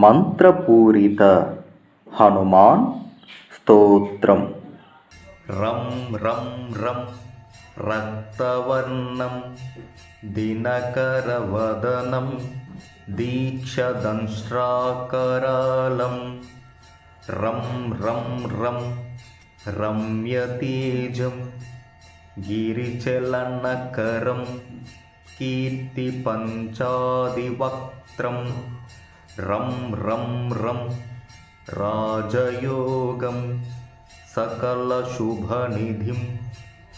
మంత్రపూరిత హనుమాన్ స్తోత్రం రం రం రం రక్తవర్ణం దినకరవదనం దీక్షదంశ్రాకరాళం రం రం రం రమ్యతేజం గిరిచలనకరం कीर्तिपञ्चादिवक्त्रं रं रं रं राजयोगं सकलशुभनिधिं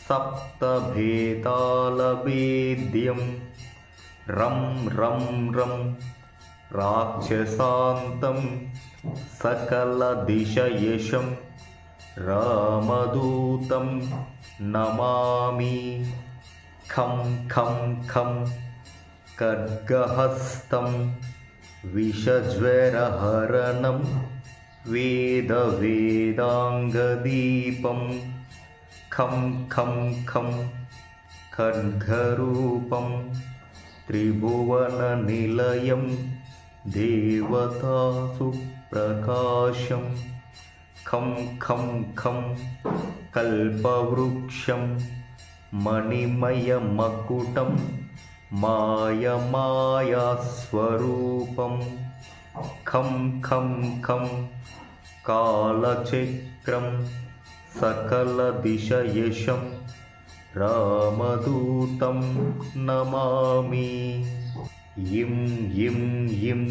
सप्तभेतालवेद्यं रं रं रं राक्षसान्तं सकलदिशयशं रामदूतं नमामि। खं खं खं खड्गहस्तं विषज्वरहरणं वेदवेदाङ्गदीपं खं खं खं खड्गरूपं त्रिभुवननिलयं देवतासु प्रकाशं खं खं खं कल्पवृक्षं मणिमयमकुटं मायमायास्वरूपं खं खं खं कालचक्रं सकलदिशयशं रामदूतं नमामि। इं इं इम्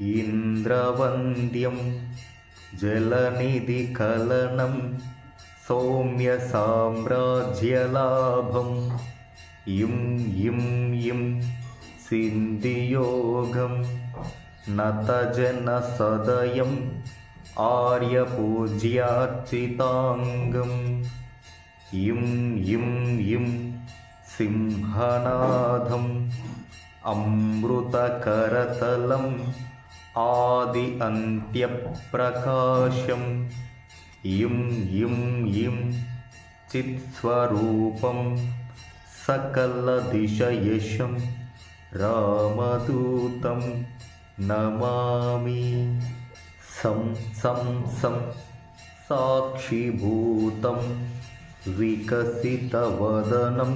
इन्द्रवन्द्यं जलनिधिकलनं सौम्यसाम्राज्यलाभम्। इं इं इं सिन्धियोगं नतजनसदयम् आर्यपूज्यार्चिताङ्गम्। इं इं इं सिंहनादम् अमृतकरतलम् आदि अन्त्यप्रकाशम् इं इं इं चित्स्वरूपं सकलदिशयशं रामदूतं नमामि। सं सं सं साक्षिभूतं विकसितवदनं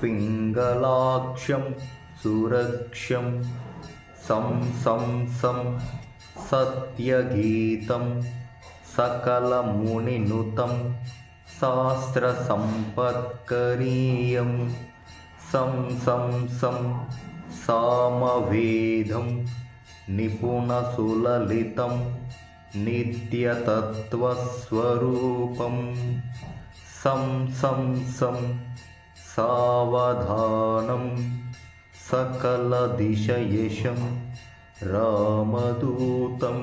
पिङ्गलाक्षं सुरक्षं। सं सं सं सत्यगीतं सकलमुनिनुतं शास्त्रसम्पत्करीयं सं सं सं सामवेदं निपुणसुललितं नित्यतत्त्वस्वरूपं सं सं सं सावधानं सकलदिशयशं रामदूतं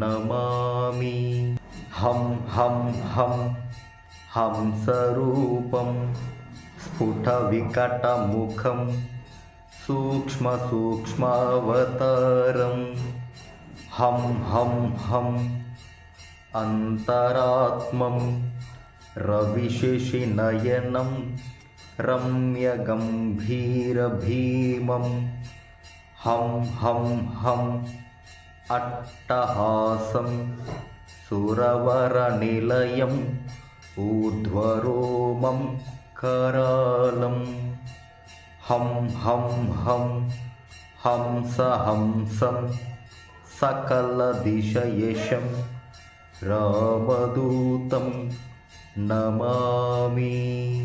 नमामि हं हं हं हंसरूपं स्फुटविकटमुखं सूक्ष्मसूक्ष्मावतारं हं हं हम् अन्तरात्मं रविशशिनयनं रम्यगम्भीरभीमं हं हं हम् अट्टहासं सुरवरनिलयम् ऊर्ध्वरोमं करालं। हं हं हं हंसहंसं सकलदिशयशं रामदूतं नमामि